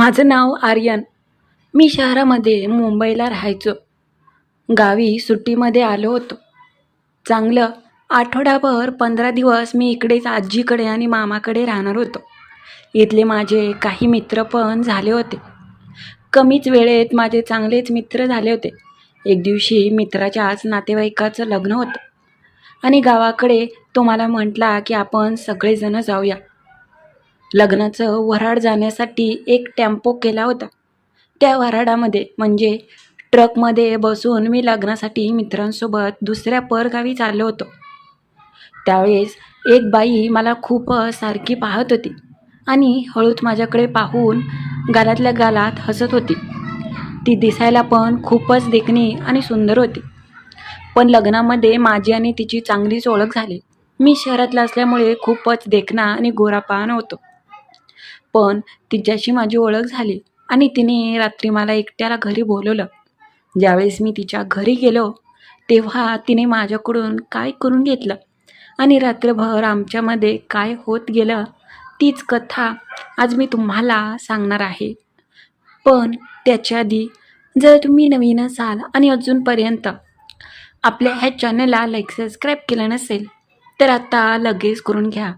माझं नाव आर्यन. मी शहरामध्ये मुंबईला राहायचो. गावी सुट्टीमध्ये आलो होतो. चांगलं आठवडाभर पंधरा दिवस मी इकडेच आजीकडे आणि मामाकडे राहणार होतो. इथले माझे काही मित्र पण झाले होते. कमीच वेळेत माझे चांगलेच मित्र झाले होते. एक दिवशी मित्राच्याच नातेवाईकाचं लग्न होतं. आणि गावाकडे तो मला म्हटला की आपण सगळेजणं जाऊया. लग्नाचं वऱ्हाड जाण्यासाठी एक टेम्पो केला होता. त्या वऱ्हाडामध्ये म्हणजे ट्रकमध्ये बसून मी लग्नासाठी मित्रांसोबत दुसऱ्या परगावी चाललो होतो. त्यावेळेस एक बाई मला खूप सारखी पाहत होती आणि हळूच माझ्याकडे पाहून गालातल्या गालात हसत होती. ती दिसायला पण खूपच देखणी आणि सुंदर होती. पण लग्नामध्ये माझी आणि तिची चांगलीच ओळख झाली. मी शहरातला असल्यामुळे खूपच देखणा आणि गोरापान होतो. पण तिच्याशी माझी ओळख झाली आणि तिने रात्री मला एकट्याला घरी बोलवलं. ज्यावेळेस मी तिच्या घरी गेलो तेव्हा तिने माझ्याकडून काय करून घेतलं आणि रात्रभर आमच्यामध्ये काय होत गेलं तीच कथा आज मी तुम्हाला सांगणार आहे. पण त्याच्या आधी जर तुम्ही नवीन असाल आणि अजूनपर्यंत आपल्या ह्या चॅनलला लाईक सबस्क्राईब केलं नसेल तर आता लगेच करून घ्या.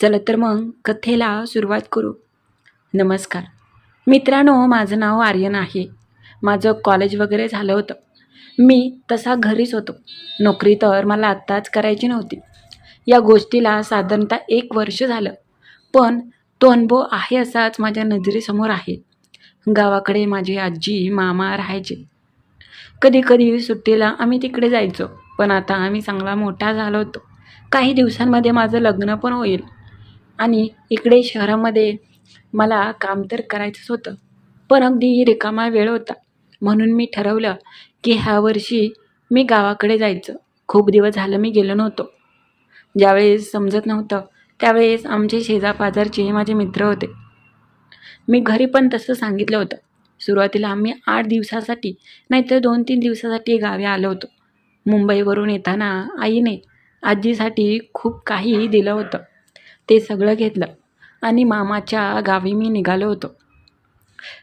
चला तर मग कथेला सुरुवात करू. नमस्कार. मित्रांनो माझं नाव आर्यन आहे. माझं कॉलेज वगैरे झालं होतं. मी तसा घरीच होतो. नोकरी तर मला आत्ताच करायची नव्हती. या गोष्टीला साधारणतः एक वर्ष झालं. पण तो अनुभव आहे असाच माझ्या नजरेसमोर आहे. गावाकडे माझी आजी मामा राहायचे. कधी कधी सुट्टीला आम्ही तिकडे जायचो. पण आता आम्ही चांगला मोठा झालो होतो. काही दिवसांमध्ये माझं लग्न पण होईल. आणि इकडे शहरामध्ये मला काम तर करायचंच होतं पण अगदी रिकामा वेळ होता. म्हणून मी ठरवलं की ह्या वर्षी मी गावाकडे जायचं. खूप दिवस झालं मी गेलो नव्हतो. ज्यावेळेस समजत नव्हतं त्यावेळेस आमचे शेजापाजारचे माझे मित्र होते. मी घरी पण तसं सांगितलं होतं. सुरुवातीला आम्ही आठ दिवसासाठी नाहीतर दोन तीन दिवसासाठी गावी आलो होतो. मुंबईवरून येताना आईने आजीसाठी खूप काही दिलं होतं. ते सगळं घेतलं आणि मामाच्या गावी मी निघालो होतो.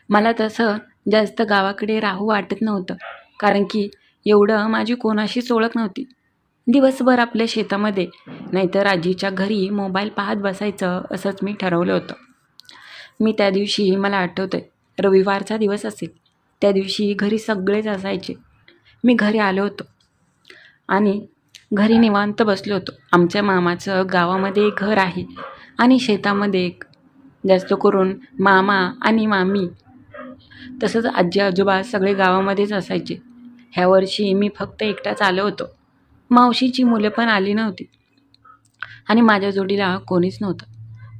मला तसं जास्त गावाकडे राहू वाटत नव्हतं कारण की एवढं माझी कोणाशीच ओळख नव्हती. दिवसभर आपल्या शेतामध्ये नाहीतर आजीच्या घरी मोबाईल पाहत बसायचं असंच मी ठरवलं होतं. मी त्या दिवशी मला आठवतं आहे रविवारचा दिवस असेल. त्या दिवशी घरी सगळेच असायचे. मी घरी आलो होतो. आणि घरी निवांत बसलो होतो. आमच्या मामाचं गावामध्ये एक घर आहे आणि शेतामध्ये एक. जास्त करून मामा आणि मामी. तसंच आजी आजोबा सगळे गावामध्येच असायचे. ह्या वर्षी मी फक्त एकटाच आलो होतो. मावशीची मुलं पण आली नव्हती. आणि माझ्या जोडीला कोणीच नव्हतं.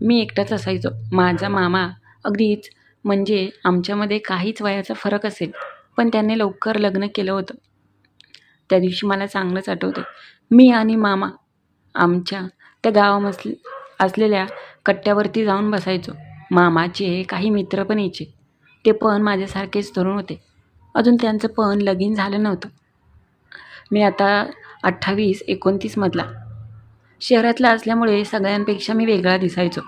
मी एकटाच असायचो. माझा मामा अगदीच म्हणजे आमच्यामध्ये काहीच वयाचा फरक असेल. पण त्याने लवकर लग्न केलं होतं. त्या दिवशी मला चांगलंच आठवतं मी आणि मामा आमच्या त्या गावामस असलेल्या कट्ट्यावरती जाऊन बसायचो. मामाचे काही मित्र पण यायचे. ते पण माझ्यासारखेच तरुण होते. अजून त्यांचं पण लगीन झालं नव्हतं. मी आता अठ्ठावीस एकोणतीसमधला शहरातला असल्यामुळे सगळ्यांपेक्षा मी वेगळा दिसायचो.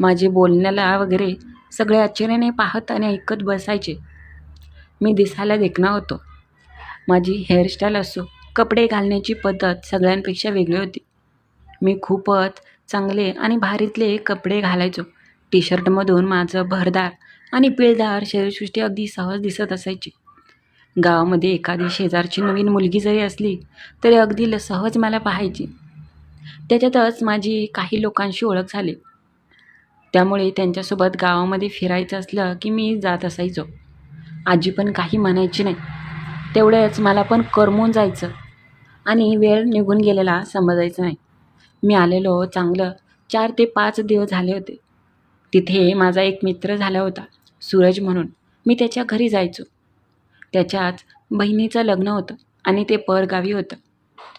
माझे बोलण्याला वगैरे सगळे आश्चर्याने पाहत आणि ऐकत बसायचे. मी दिसायला देखणा होतो. माझी हेअरस्टाईल असो कपडे घालण्याची पद्धत सगळ्यांपेक्षा वेगळी होती. मी खूपच चांगले आणि भारीतले कपडे घालायचो. टी शर्टमधून माझं भरदार आणि पिळदार शरीरसृष्टी अगदी सहज दिसत असायची. गावामध्ये एखादी शेजारची नवीन मुलगी जरी असली तरी अगदी ल सहज मला पाहायची. त्याच्यातच माझी काही लोकांशी ओळख झाली. त्यामुळे त्यांच्यासोबत गावामध्ये फिरायचं असलं की मी जात असायचो. आजी पण काही म्हणायची नाही. तेवढंच मला पण करमून जायचं. आणि वेळ निघून गेलेला समजायचं नाही. मी आलेलो चांगलं. चार ते पाच दिवस झाले होते. तिथे माझा एक मित्र झाला होता सूरज म्हणून. मी त्याच्या घरी जायचो. त्याच्याच बहिणीचं लग्न होतं आणि ते परगावी होतं.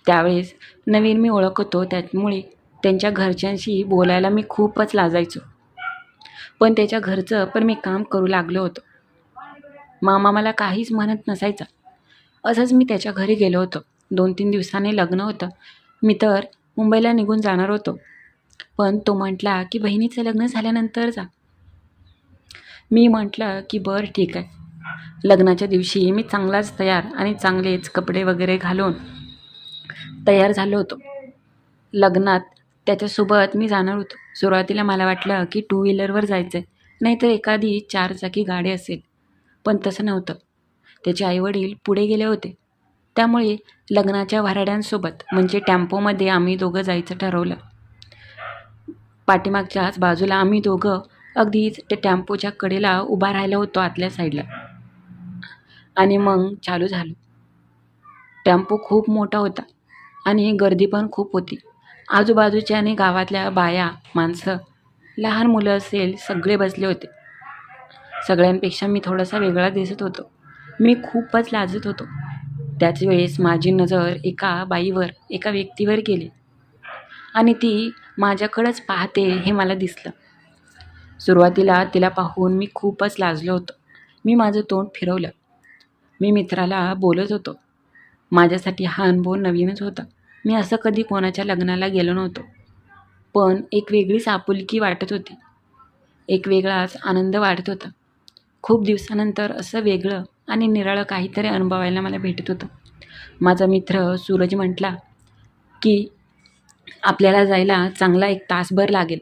त्यावेळेस नवीन मी ओळख होतो त्यामुळे त्यांच्या घरच्यांशी बोलायला मी खूपच लाजायचो. पण त्याच्या घरचं पण मी काम करू लागलो होतो. मामा मला काहीच म्हणत नसायचा. असंच मी त्याच्या घरी गेलो होतो. दोन तीन दिवसांनी लग्न होतं. मी तर मुंबईला निघून जाणार होतो. पण तो म्हटला की बहिणीचं लग्न झाल्यानंतर जा. मी म्हटलं की बरं ठीक आहे. लग्नाच्या दिवशी मी चांगलाच तयार आणि चांगलेच कपडे वगैरे घालून तयार झालो होतो. लग्नात त्याच्यासोबत मी जाणार होतो. सुरुवातीला मला वाटलं की टू व्हीलरवर जायचं आहे नाहीतर एखादी चारचाकी गाडी असेल. पण तसं नव्हतं. त्याचे आईवडील पुढे गेले होते. त्यामुळे लग्नाच्या वऱ्हाड्यांसोबत म्हणजे टॅम्पोमध्ये आम्ही दोघं जायचं ठरवलं. पाठीमागच्याच बाजूला आम्ही दोघं अगदीच त्या टॅम्पोच्या कडेला उभा राहिलो होतो आतल्या साईडला. आणि मग चालू झालो. टॅम्पो खूप मोठा होता आणि गर्दी पण खूप होती. आजूबाजूच्या आणि गावातल्या बाया माणसं लहान मुलं असेल सगळे बसले होते. सगळ्यांपेक्षा मी थोडासा वेगळा दिसत होतो. मी खूपच लाजत होतो. त्याच वेळेस माझी नजर एका बाईवर एका व्यक्तीवर गेली. आणि ती माझ्याकडंच पाहते हे मला दिसलं. सुरुवातीला तिला पाहून मी खूपच लाजलो होतो. मी माझं तोंड फिरवलं. मी मित्राला बोलत होतो. माझ्यासाठी हा अनुभव नवीनच होता. मी असं कधी कोणाच्या लग्नाला गेलो नव्हतो. पण एक वेगळीच आपुलकी वाटत होती. एक वेगळाच आनंद वाटत होता. खूप दिवसानंतर असं वेगळं आणि निराळं काहीतरी अनुभवायला मला भेटत होतं. माझा मित्र सूरज म्हटला की आपल्याला जायला चांगला एक तासभर लागेल.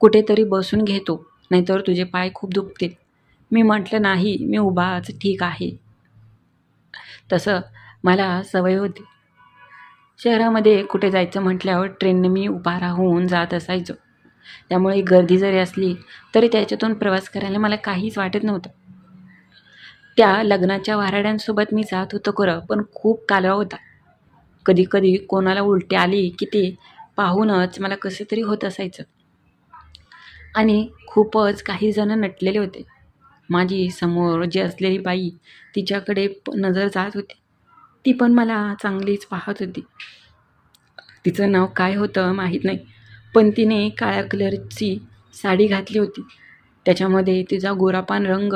कुठेतरी बसून घेतो नाहीतर तुझे पाय खूप दुखतील. मी म्हटलं नाही मी उभाच ठीक आहे. तसं मला सवय होती. शहरामध्ये कुठे जायचं म्हटल्यावर ट्रेनने मी उभा राहून जात असायचो. त्यामुळे गर्दी जरी असली तरी त्याच्यातून प्रवास करायला मला काहीच वाटत नव्हतं. त्या लग्नाच्या वाराड्यांसोबत मी जात होतो खरं पण खूप कालवा होता. कधी कधी कोणाला उलटी आली की ते पाहूनच मला कसं तरी होत असायचं. आणि खूपच काही जण नटलेले होते. माझी समोर जी असलेली बाई तिच्याकडे नजर जात होती. ती पण मला चांगलीच पाहत होती. तिचं नाव काय होतं माहीत नाही पण तिने काळ्या कलरची साडी घातली होती. त्याच्यामध्ये तिचा गोरापान रंग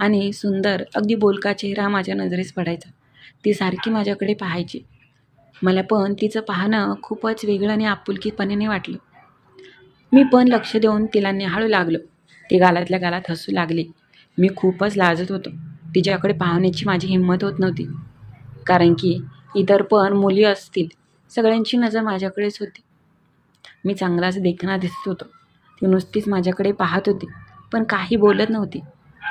आणि सुंदर अगदी बोलका चेहरा माझ्या नजरेस पडायचा. ती सारखी माझ्याकडे पाहायची. मला पण तिचं पाहणं खूपच वेगळं आणि आपुलकीपणाने वाटलं. मी पण लक्ष देऊन तिला निहाळू लागलो. ती गालातल्या गालात हसू लागली. मी खूपच लाजत होतो. तिच्याकडे पाहण्याची माझी हिंमत होत नव्हती. कारण की इतर पण मुली असतील. सगळ्यांची नजर माझ्याकडेच होती. मी चांगलाच देखणा दिसत होतो. ती नुसतीच माझ्याकडे पाहत होती. पण काही बोलत नव्हती.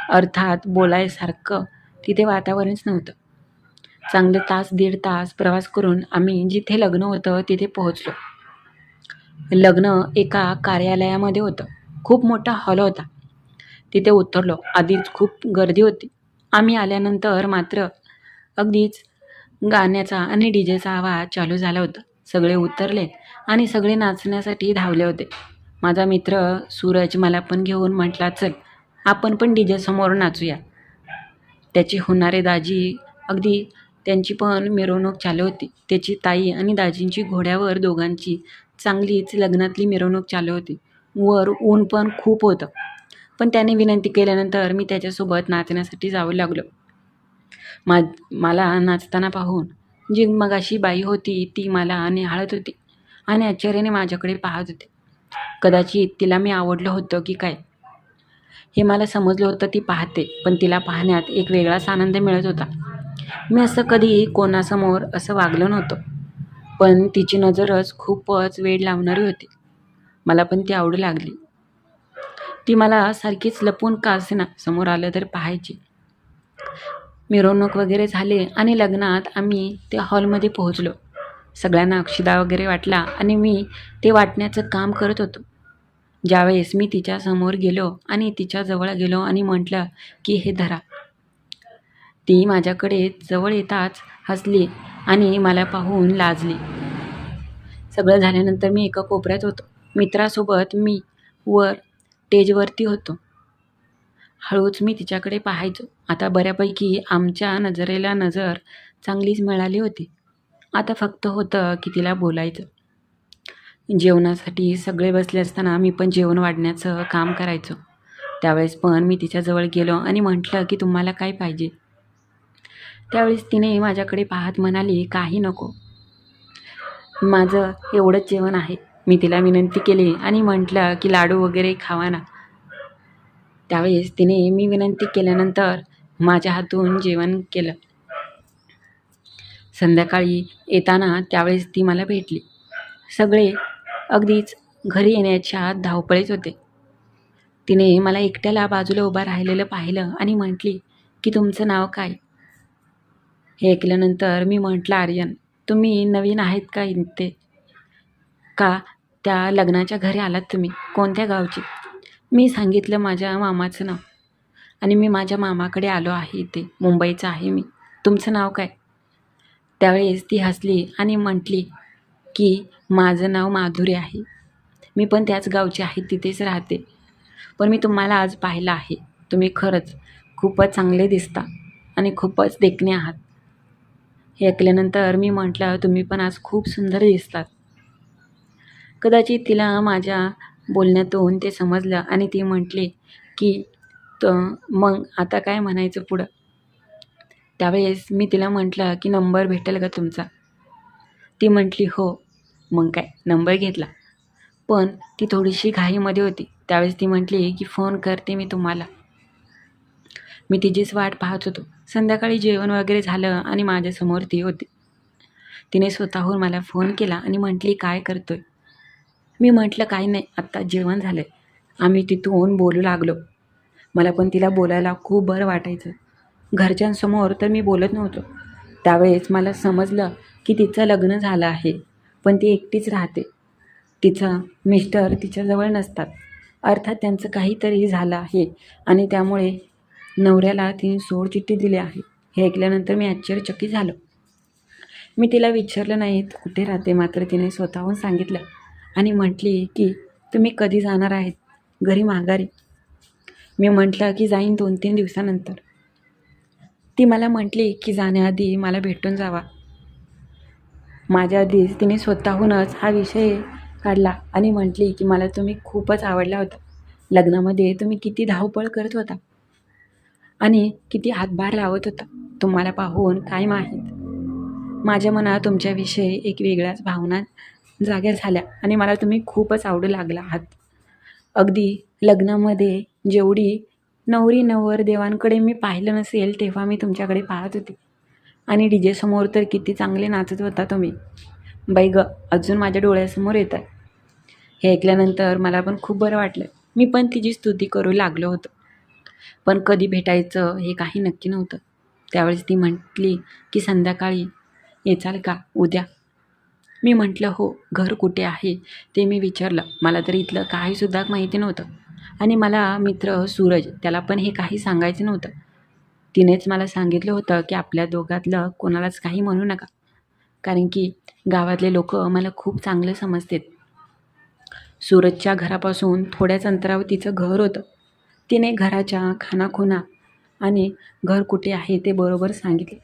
अर्थात बोलायसारखं तिथे वातावरणच नव्हतं. चांगले तास दीड तास प्रवास करून आम्ही जिथे लग्न होतं तिथे पोहोचलो. लग्न एका कार्यालयामध्ये होतं. खूप मोठा हॉल होता. तिथे उतरलो. आधीच खूप गर्दी होती. आम्ही आल्यानंतर मात्र अगदीच गाण्याचा आणि डी जेचा आवाज चालू झाला होता. सगळे उतरले आणि सगळे नाचण्यासाठी धावले होते. माझा मित्र सूरज मला पण घेऊन म्हटला चल आपण पण डी जेसमोर नाचूया. त्याची होणारे दाजी अगदी त्यांची पण मिरवणूक चालू होती. त्याची ताई आणि दाजींची घोड्यावर दोघांची चांगलीच लग्नातली मिरवणूक चालू होती. वर ऊन पण खूप होतं. पण त्याने विनंती केल्यानंतर मी त्याच्यासोबत नाचण्यासाठी जावं लागलो. मा मला नाचताना पाहून जी मगाशी बाई होती ती मला निहाळत होती आणि आश्चर्याने माझ्याकडे पाहत होती. कदाचित तिला मी आवडलं होतं की काय? हे मला समजलं होतं ती पाहते. पण तिला पाहण्यात एक वेगळाच आनंद मिळत होता. मी असं कधी कोणासमोर असं वागलं नव्हतं. पण तिची नजरच खूपच वेळ लावणारी होती. मला पण ती आवडू लागली. ती मला सारखीच लपून का असेना समोर आलं तर पाहायची. मिरवणूक वगैरे झाले आणि लग्नात आम्ही त्या हॉलमध्ये पोहोचलो. सगळ्यांना अक्षदा वगैरे वाटला आणि मी ते वाटण्याचं काम करत होतो. ज्यावेळेस मी तिच्यासमोर गेलो आणि तिच्याजवळ गेलो आणि म्हटलं की हे धरा. ती माझ्याकडे जवळ येताच हसली आणि मला पाहून लाजली. सगळं झाल्यानंतर मी एका कोपऱ्यात होतो. मित्रासोबत मी वर स्टेजवरती होतो. हळूच मी तिच्याकडे पाहायचो. आता बऱ्यापैकी आमच्या नजरेला नजर चांगलीच मिळाली होती. आता फक्त होतं की तिला बोलायचं. जेवणासाठी सगळे बसले असताना मी पण जेवण वाढण्याचं काम करायचो. त्यावेळेस पण मी तिच्याजवळ गेलो आणि म्हटलं की तुम्हाला काय पाहिजे? त्यावेळेस तिने माझ्याकडे पाहत म्हणाली काही नको. माझं एवढंच जेवण आहे. मी तिला विनंती केली आणि म्हटलं की लाडू वगैरे खावा ना. त्यावेळेस तिने मी विनंती केल्यानंतर माझ्या हातून जेवण केलं. संध्याकाळी येताना त्यावेळेस ती मला भेटली. सगळे अगदीच घरी येण्याच्या धावपळीत होते. तिने मला एकट्याला बाजूला उभा राहिलेलं पाहिलं आणि म्हटली की तुमचं नाव काय? हे ऐकल्यानंतर मी म्हटलं आर्यन तुम्ही नवीन आहेत का इथे? का त्या लग्नाच्या घरी आलात तुम्ही? कोणत्या गावची? मी सांगितलं माझ्या मामाचं नाव. आणि मी माझ्या मामाकडे आलो आहे इथे. मुंबईचं आहे मी. तुमचं नाव काय? त्यावेळेस ती हसली आणि म्हटली की माझं नाव माधुरी आहे. मी पण त्याच गावची आहे तिथेच राहते. पण मी तुम्हाला आज पाहिलं आहे. तुम्ही खरंच खूपच चांगले दिसता आणि खूपच देखणे आहात. हे ऐकल्यानंतर मी म्हटलं तुम्ही पण आज खूप सुंदर दिसतात. कदाचित तिला माझ्या बोलण्यातून ते समजलं आणि ती म्हटली की त मग आता काय म्हणायचं पुढं? त्यावेळेस मी तिला म्हटलं की नंबर भेटेल का तुमचा? ती म्हटली हो. मग काय नंबर घेतला. पण ती थोडीशी घाईमध्ये होती. त्यावेळेस ती म्हटली की फोन करते मी तुम्हाला. मी तिचीच वाट पाहत होतो. संध्याकाळी जेवण वगैरे झालं आणि माझ्यासमोर ती होती. तिने स्वतःहून मला फोन केला आणि म्हटली काय करतोय? मी म्हटलं काही नाही आत्ता जेवण झालं आहे आम्ही तिथून बोलू लागलो. मला पण तिला बोलायला खूप बरं वाटायचं. घरच्यांसमोर तर मी बोलत नव्हतो. त्यावेळेस मला समजलं की तिचं लग्न झालं आहे पण ती एकटीच राहते. तिचा मिस्टर तिच्याजवळ नसतात. अर्थात त्यांचं काहीतरी झालं आहे आणि त्यामुळे नवऱ्याला तिने सोडचिठ्ठी दिली आहे. हे ऐकल्यानंतर मी आश्चर्यचकित झालो. मी तिला विचारलं नाही कुठे राहते? मात्र तिने स्वतःहून सांगितलं आणि म्हटली की तुम्ही कधी जाणार आहेत? घरी माघारी. मी म्हटलं की जाईन दोन तीन दिवसानंतर. ती मला म्हटली की जाण्याआधी मला भेटून जावा. माझ्या आधीच तिने स्वतःहूनच हा विषय काढला आणि म्हटली की मला तुम्ही खूपच आवडला होता. लग्नामध्ये तुम्ही किती धावपळ करत होता आणि किती हातभार लावत होता. तुम्हाला पाहून काय माहीत? माझ्या मनात तुमच्याविषयी एक वेगळ्याच भावना जाग्या झाल्या आणि मला तुम्ही खूपच आवडू लागला आहात. अगदी लग्नामध्ये जेवढी नवरी नवर देवांकडे मी पाहिलं नसेल तेव्हा मी तुमच्याकडे पाहत होती. आणि डी जेसमोर तर किती चांगले नाचत होता तुम्ही. बाई ग अजून माझ्या डोळ्यासमोर येत आहे हे ऐकल्यानंतर मला पण खूप बरं वाटलं. मी पण तिची स्तुती करू लागलो होतो. पण कधी भेटायचं हे काही नक्की नव्हतं. त्यावेळेस ती म्हटली की संध्याकाळी येचाल का? उद्या. मी म्हटलं हो घर कुठे आहे? ते मी विचारलं. मला तर इथलं काहीसुद्धा माहिती नव्हतं. आणि मला मित्र सूरज त्याला पण हे काही सांगायचं नव्हतं. तिनेच मला सांगितलं होतं की आपल्या दोघातलं कोणालाच काही म्हणू नका. कारण की गावातले लोक मला खूप चांगलं समजतात. सूरजच्या घरापासून थोड्याच अंतरावर तिचं घर होतं. तिने घराच्या खानाखुना आणि घर कुठे आहे ते बरोबर सांगितले.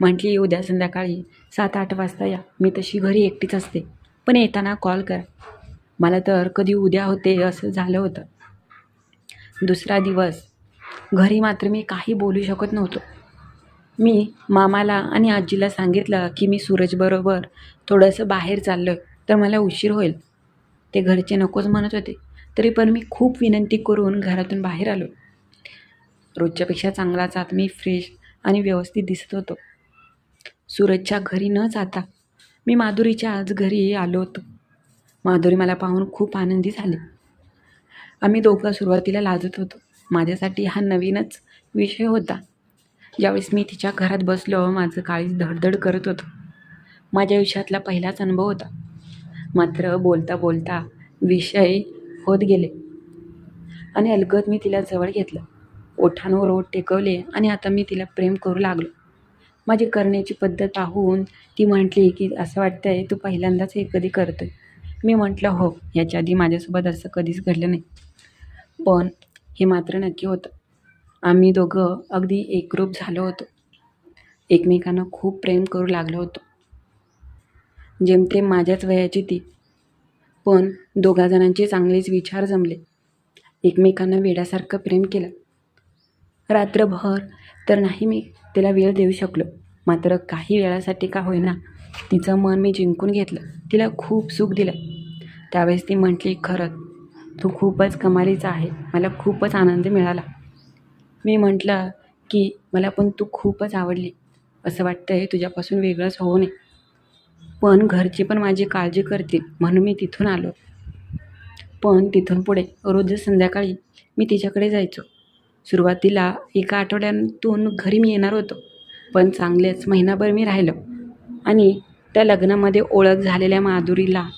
म्हटली उद्या संध्याकाळी सात आठ वाजता या. मी तशी घरी एकटीच असते. पण येताना कॉल करा. मला तर कधी उद्या होते असं झालं होतं. दुसरा दिवस घरी मात्र मी काही बोलू शकत नव्हतो. मी मामाला आणि आजीला सांगितलं की मी सूरजबरोबर थोडंसं बाहेर चाललो आहे तर मला उशीर होईल. ते घरचे नकोच म्हणत होते तरी पण मी खूप विनंती करून घरातून बाहेर आलो रोजच्यापेक्षा चांगलाच आत मी फ्रेश आणि व्यवस्थित दिसत होतो. सूरजच्या घरी न जाता मी माधुरीच्या आज घरी आलो होतो. माधुरी मला पाहून खूप आनंदी झाली. आम्ही दोघं सुरुवातीला लाजत होतो. माझ्यासाठी हा नवीनच विषय होता. ज्यावेळेस मी तिच्या घरात बसलो माझं काळीच धडधड करत होतं. माझ्या आयुष्यातला पहिलाच अनुभव होता. मात्र बोलता बोलता विषय होत गेले आणि अलगद मी तिला जवळ घेतलं. ओठांवर ओठ टेकवले आणि आता मी तिला प्रेम करू लागलो. माझी करण्याची पद्धत पाहून ती म्हटली की असं वाटतंय तू पहिल्यांदाच हे कधी करतोय? मी म्हटलं हो याच्या आधी माझ्यासोबत असं कधीच घडलं नाही. पण हे मात्र नक्की होतं. आम्ही दोघं अगदी एकरूप झालो होतो. एकमेकांना खूप प्रेम करू लागलो होतो. जेमतेम माझ्याच वयाची ती. पण दोघा जणांचे चांगलेच विचार जमले. एकमेकांना वेड्यासारखं प्रेम केलं. रात्रभर तर नाही मी तिला वेळ देऊ शकलो. मात्र काही वेळासाठी का होईना तिचं मन मी जिंकून घेतलं. तिला खूप सुख दिलं. त्यावेळेस ती म्हटली खरंच तू खूपच कमालीचा आहे. मला खूपच आनंद मिळाला. मी म्हटलं की मला पण तू खूपच आवडली. असं वाटतं हे तुझ्यापासून वेगळंच होऊ नये. पण घरची पण माझी काळजी करतील म्हणून मी तिथून आलो. पण तिथून पुढे रोज संध्याकाळी मी तिच्याकडे जायचो. सुरुवातीला एका आठवड्यातून घरी मी येणार होतो. पण चांगलेच महिनाभर मी राहिलो. आणि त्या लग्नामध्ये ओळख झालेल्या माधुरीला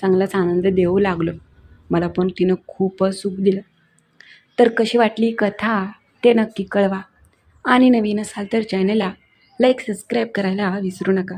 चांगलाच आनंद देऊ लागलो. मला पण तिनं खूपच सुख दिलं. तर कशी वाटली कथा ते नक्की कळवा. आणि नवीन असाल तर चॅनलला लाईक सबस्क्राईब करायला विसरू नका.